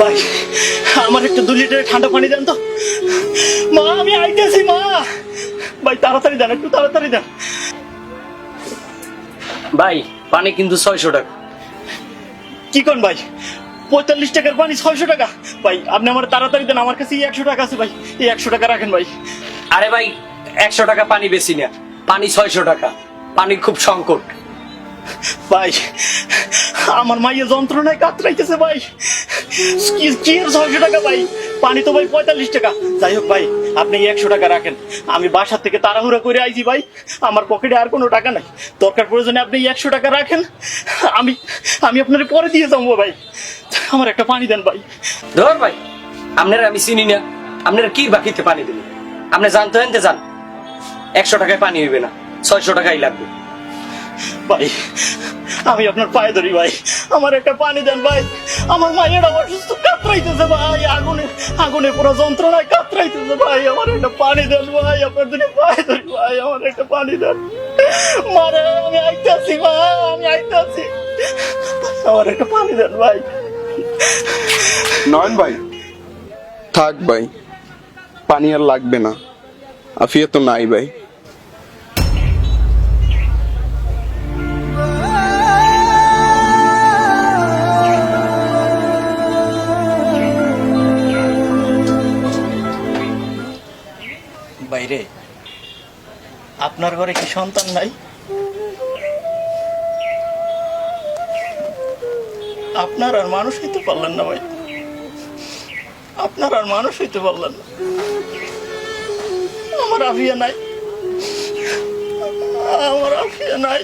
ভাই আমার একটু দু লিটারের ঠান্ডা পানি দেন তো। মা আমি আইতেছি মা। ভাই তাড়াতাড়ি দেন একটু তাড়াতাড়ি দেন। ভাই পানি কিন্তু ছয়শো টাকা। কি কোন ভাই? পঁয়তাল্লিশ টাকার পানি ছয়শো টাকা। ভাই আপনি আমার তাড়াতাড়ি দেন আমার কাছে একশো টাকা আছে ভাই। এই একশো টাকা রাখেন ভাই। আরে ভাই একশো টাকা পানি বেশি না। পানি ছয়শো টাকা। পানির খুব সংকট। ভাই, আমার মাইয়ে যন্ত্রণায় কাতরাইতেছে ভাই। কি কি ছয়শো টাকা ভাই? পানি তো ভাই পঁয়তাল্লিশ টাকা। যাই হোক ভাই, আপনি একশো টাকা রাখেন। আমি বাসা থেকে তাড়াহুড়া করে আইছি ভাই। আমার পকেটে আর কোনো টাকা নাই। দরকার প্রয়োজনে আপনি একশো টাকা রাখেন। আমি আমি আপনার পরে দিয়ে যাব ভাই। আমার একটা পানি দেন ভাই। ধর ভাই, আপনারা আমি চিনি না। আপনারা কি বাকিতে পানি দেবেন আপনি জানতে হেনতে যান একশো টাকায় পানি হইবে না, ছয়শো টাকাই লাগবে। ভাই, আমি আপনার পায়ে ধরি ভাই। আমার একটা পানি দেন ভাই। আমার মায়ের আমার সুস্থ কাতরাইতেছে ভাই। আগুনে আগুনে পুরো যন্ত্রণায় কাতরাইতেছে ভাই। আমার একটা পানি দেন ভাই, আপনার দুটো পায়ে ধরি ভাই। আমার একটা পানি দেন। মারে, আমি আইতাছি ভাই, আমি আইতাছি। আমার একটা পানি দেন ভাই। নয়ন ভাই, থাক ভাই, পানি আর লাগবে না। আফিয়া তো নাই ভাই। বাইরে। আপনার ঘরে কি সন্তান নাই? আপনার আর মানুষ হইতে পারলেন না ভাই। আপনার আর মানুষ হইতে পারলেন না। আমার আফিয়া নাই। আমার আফিয়া নাই।